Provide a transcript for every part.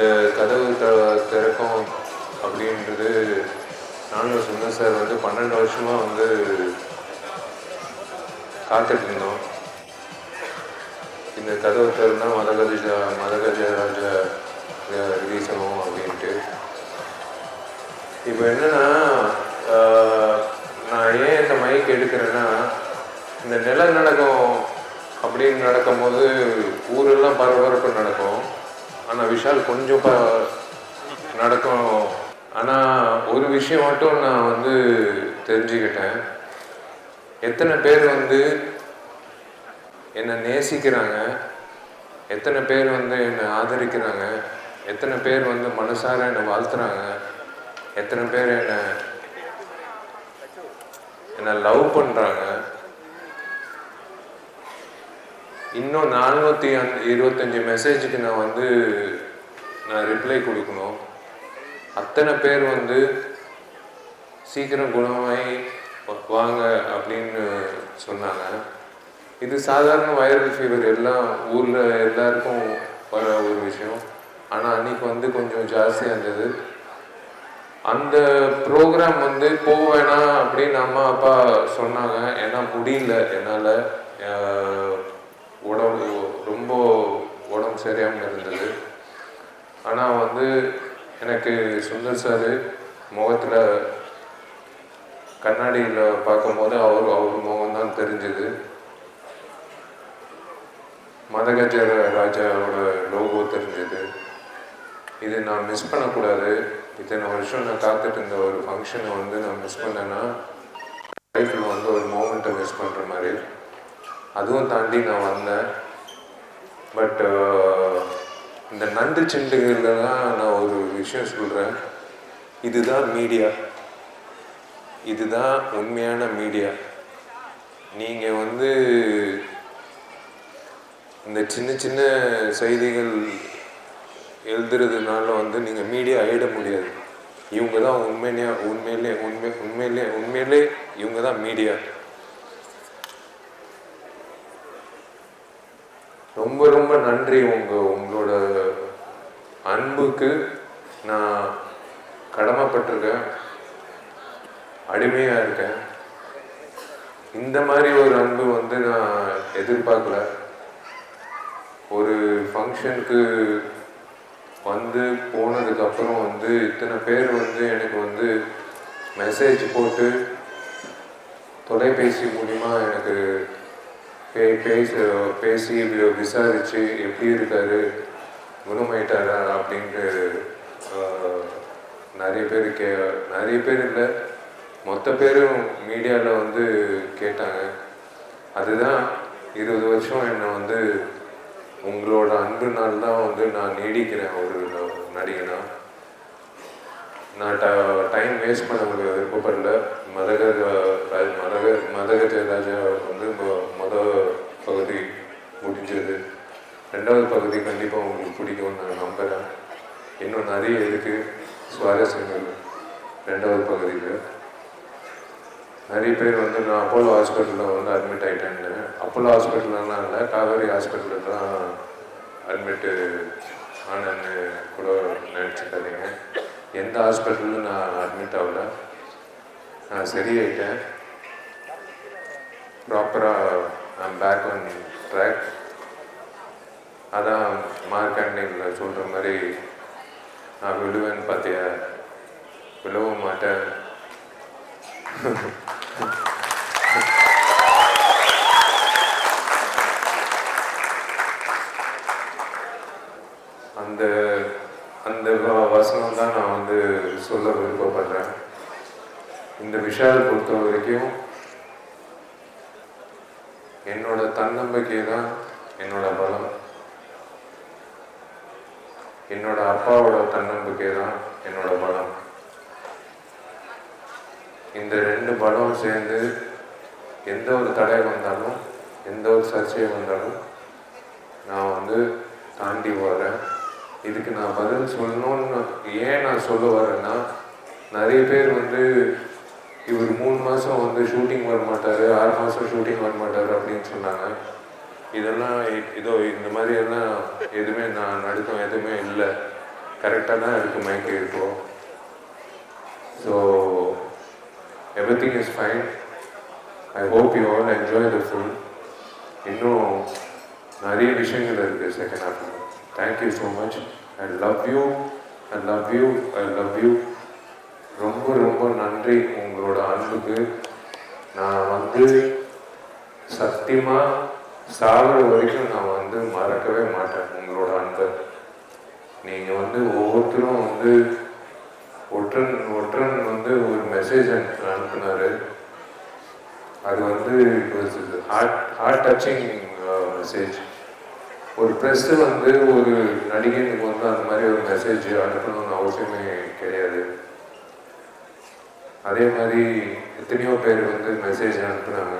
இந்த கதவு த திறக்கும் அப்படின்றது நானும் சுந்தர் சார் வந்து பன்னெண்டு வருஷமாக வந்து காத்துட்டு இருந்தோம் இந்த கதவு திறந்தா மதகஜா மதகஜராஜா ரிலீஸ் ஆகும் அப்படின்ட்டு. இப்போ என்னென்னா நான் ஏன் இந்த மைக் எடுக்கிறேன்னா இந்த நிலநடுக்கம் அப்படின்னு நடக்கும்போது ஊரெல்லாம் பரபரப்பு நடக்கும். விஷால் கொஞ்சம் நடக்கும். ஆனால் ஒரு விஷயம் மட்டும் நான் வந்து தெரிஞ்சுக்கிட்டேன். எத்தனை பேர் வந்து என்னை நேசிக்கிறாங்க எத்தனை பேர் வந்து என்னை ஆதரிக்கிறாங்க எத்தனை பேர் வந்து மனசார என்னை வாழ்த்துறாங்க எத்தனை பேர் என்னை என்னை லவ் பண்ணுறாங்க இன்னும் நானூற்றி அந் இருபத்தஞ்சி மெசேஜுக்கு நான் வந்து ரிப்ளை கொடுக்கணும். அத்தனை பேர் வந்து சீக்கிரம் குணமாகி வாங்க அப்படின்னு சொன்னாங்க. இது சாதாரண வைரல் ஃபீவர் எல்லாம் ஊரில் எல்லாருக்கும் வர ஒரு விஷயம். ஆனால் அன்னைக்கு வந்து கொஞ்சம் ஜாஸ்தியாக இருந்தது. அந்த ப்ரோக்ராம் வந்து போவேணா அப்படின்னு அம்மா அப்பா சொன்னாங்க. ஏன்னா முடியல. என்னால் உடம்பு ரொம்ப உடம்பு சரியாமல் இருந்தது. ஆனால் வந்து எனக்கு சுந்தர் சார் முகத்தில் கண்ணாடியில் பார்க்கும்போது அவர் அவர் முகம் தான் தெரிஞ்சது. மதகஜ ராஜாவோட லோகோ தெரிஞ்சது. இது நான் மிஸ் பண்ணக்கூடாது. இத்தனை வருஷம் நான் காத்துட்டு இருந்த ஒரு ஃபங்க்ஷனை வந்து நான் மிஸ் பண்ணேன்னா லைஃப்பில் வந்து ஒரு மூமெண்ட்டை மிஸ் பண்ணுற மாதிரி. அதுவும் தாண்டி நான் வந்தேன். பட் இந்த நண்டு செண்டுகளில் தான் நான் ஒரு விஷயம் சொல்கிறேன் இதுதான் மீடியா இதுதான் உண்மையான மீடியா நீங்கள் வந்து இந்த சின்ன சின்ன செய்திகள் எழுதுறதுனால வந்து நீங்கள் மீடியா ஆயிட முடியாது. இவங்க தான் உண்மையிலே உண்மையிலே உண்மை உண்மையிலே உண்மையிலே இவங்க தான் மீடியா ரொம்ப ரொம்ப நன்றி உங்கள் உங்களோட அன்புக்கு நான் கடமைப்பட்டிருக்கேன். அடிமையாக இருக்கேன். இந்த மாதிரி ஒரு அன்பு வந்து நான் எதிர்பார்க்கல. ஒரு ஃபங்க்ஷனுக்கு வந்து போனதுக்கப்புறம் வந்து இத்தனை பேர் வந்து எனக்கு வந்து மெசேஜ் போட்டு தொலைபேசி மூலிமா எனக்கு பேச பேசி விசாரித்து விசாரிச்சு எப்படி இருக்காரு குணமாயிட்டாரா அப்படின்ட்டு நிறைய பேர் கே நிறைய பேர் இல்லை. மொத்த பேரும் மீடியாவில் வந்து கேட்டாங்க. அதுதான் இருபது வருஷம் என்னை வந்து உங்களோட அன்புனால் தான் வந்து நான் நீடிக்கிறேன் ஒரு நடிகனா. நான் ட டைம் வேஸ்ட் பண்ண முடியாது விருப்பப்படல. மதக மதக மதகஜ ராஜா வந்து மொதல் முடிஞ்சது ரெண்டாவது பகுதி கண்டிப்பாக உங்களுக்கு பிடிக்கும்னு நான் நம்புகிறேன் இன்னும் நிறைய இருக்குது சுவாரஸ்யங்கள். ரெண்டாவது பகுதியில். நிறைய பேர் வந்து நான் அப்போலோ ஹாஸ்பிட்டலில் வந்து அட்மிட் ஆகிட்டேன்னு அப்போலோ ஹாஸ்பிட்டல்லாம் இல்லை காவேரி ஹாஸ்பிட்டலில் தான் அட்மிட்டு ஆனன்னு கூட நினச்சிக்காதீங்க. எந்த ஹாஸ்பிட்டலும் நான் அட்மிட் ஆகல. நான் சரியாயிட்டேன். ப்ராப்பராக நான் பேக் ஆன் ட்ராக் அதான் மார்க்காண்டிங்கில் சொல்கிற மாதிரி நான் விழுவேன்னு பார்த்தியா? விழவும் மாட்டேன். அந்த அந்த வசனம் தான் நான் வந்து சொல்ல விருப்பப்படுறேன். இந்த விஷால் பொறுத்த வரைக்கும் என்னோட தன்னம்பிக்கை தான் என்னோட பலம். என்னோட அப்பாவோட தன்னம்பிக்கை தான் என்னோட பலம். இந்த ரெண்டு பலம் சேர்ந்து எந்த ஒரு தடை வந்தாலும் எந்த ஒரு சர்ச்சையை வந்தாலும் நான் வந்து தாண்டி வரேன் இதுக்கு நான் பதில் சொல்லணும்னு ஏன் நான் சொல்ல வரேன்னா நிறைய பேர் வந்து இவர் மூணு மாதம் வந்து ஷூட்டிங் வர மாட்டார் ஆறு மாதம் ஷூட்டிங் வர மாட்டார் அப்படின்னு சொன்னாங்க. இதெல்லாம் இதோ இந்த மாதிரி எல்லாம் எதுவுமே நான் நடுக்கம் எதுவுமே இல்லை. கரெக்டாக தான் இருக்குது மைக்கு இருக்கும் so everything is fine I hope you all enjoy the full இன்னும் நிறைய விஷயங்கள் இருக்குது செகண்ட் ஹாஃபில் thank you so much I love you I love you I love you ரொம்ப ரொம்ப நன்றி உங்களோட அன்புக்கு. நான் வந்து சத்தியமாக சாகிற வரைக்கும் நான் வந்து மறக்கவே மாட்டேன் உங்களோட அன்பை. நீங்கள் வந்து ஒவ்வொருத்தரும் வந்து ஒற்றன் ஒற்றன் வந்து ஒரு மெசேஜ் அனுப்புனார். அது வந்து ஹார்ட் ஹார்ட் டச்சிங் மெசேஜ் ஒரு ப்ரெஸ்ஸு வந்து ஒரு நடிகனுக்கு வந்து அந்த மாதிரி ஒரு மெசேஜ் அனுப்பணும்னு அவசியமே கிடையாது. அதே மாதிரி எத்தனையோ பேர் வந்து மெசேஜ் அனுப்புனாங்க.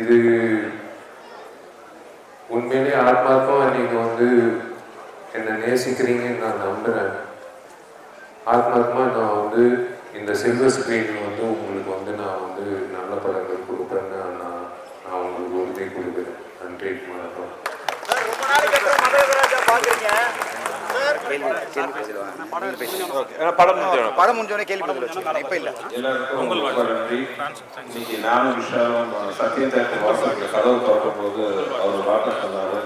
இது உண்மையிலேயே ஆத்மாத்மா நீங்கள் வந்து என்னை நேசிக்கிறீங்கன்னு நான் நம்புகிறேன் ஆத்மாத்மா நான் வந்து இந்த சில்வர் ஸ்க்ரீன் வந்து உங்களுக்கு வந்து நான் வந்து நல்ல படங்கள் கொடுப்பேன்னு நான் நான் உங்களுக்கு உறுதி கொடுக்குறேன். நன்றி வணக்கம் படம் முடிஞ்சிடும் படம் முடிஞ்சோடனே கேள்வி பதில் வச்சுக்கோங்க இப்ப இல்ல. எல்லாருக்கும் ரொம்ப நன்றி இன்னைக்கு நானும் விஷயம் சத்யம் தேட்டர் வாசலுக்கு கதவு திறக்கும் போது அவர் வார்த்தை சொன்னாரு.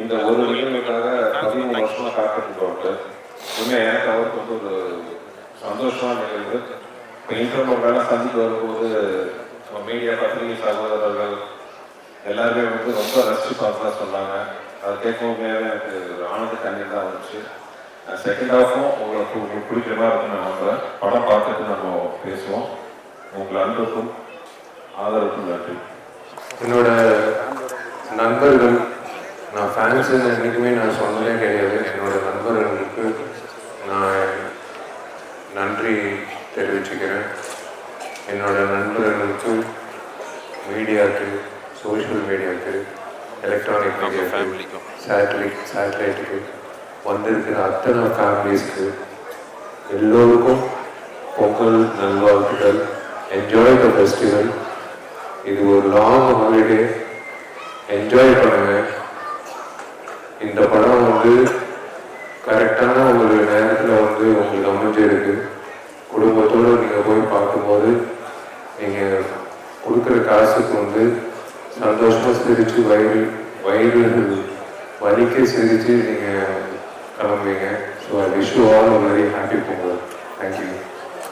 இந்த ஒரு நிகழ்வுக்காக பதிமூணு வருஷமா காத்துட்டு உண்மை எனக்கு அவருக்கு வந்து ஒரு சந்தோஷமான நிகழ்வு. இப்போ இன்டர்னல் வேலை சந்திக்கு வரும்போது மீடியா பத்திரிகை சகோதரர்கள் எல்லாருமே வந்து ரொம்ப ரசிச்சு பார்த்தா சொன்னாங்க. அதை கேட்கும்போது எனக்கு ஒரு ஆனந்த கண்ணீர் தான் வந்துச்சு. செகண்ட் ஹாஃபும் உங்களுக்கு உங்களுக்கு பிடிக்கிற மாதிரி இருக்குன்னு நான் நம்புறேன். படம் பார்த்துட்டு நம்ம பேசுவோம். உங்கள் அன்புக்கும் ஆதரவுக்கும் நன்றி. என்னோட நண்பர்கள் நான் ஃபேன்ஸ் என்றைக்குமே நான் சொன்னதே கிடையாது. என்னோட நண்பர்களுக்கு நான் நன்றி தெரிவிச்சுக்கிறேன். என்னோட நண்பர்களுக்கு மீடியாவுக்கு சோஷியல் மீடியாவுக்கு எலக்ட்ரானிக் மீடியாவுக்கு சேட்டலைட் சேட்டலைட்டுக்கு வந்திருக்கிற அத்தனை ஃபேமிலிஸ்க்கு எல்லோருக்கும் பொங்கல் நல்வாழ்த்துக்கள். என்ஜாய் த ஃபெஸ்டிவல் இது ஒரு லாங் ஹாலிடே என்ஜாய் பண்ணுங்க. இந்த படம் வந்து கரெக்டான ஒரு நேரத்தில் வந்து உங்களுக்கு அமைஞ்சிருக்கு. குடும்பத்தோடு நீங்கள் போய் பார்க்கும்போது நீங்கள் கொடுக்குற காசுக்கு வந்து சந்தோஷமாக சிரித்து வயிறு வலிக்க சிரித்து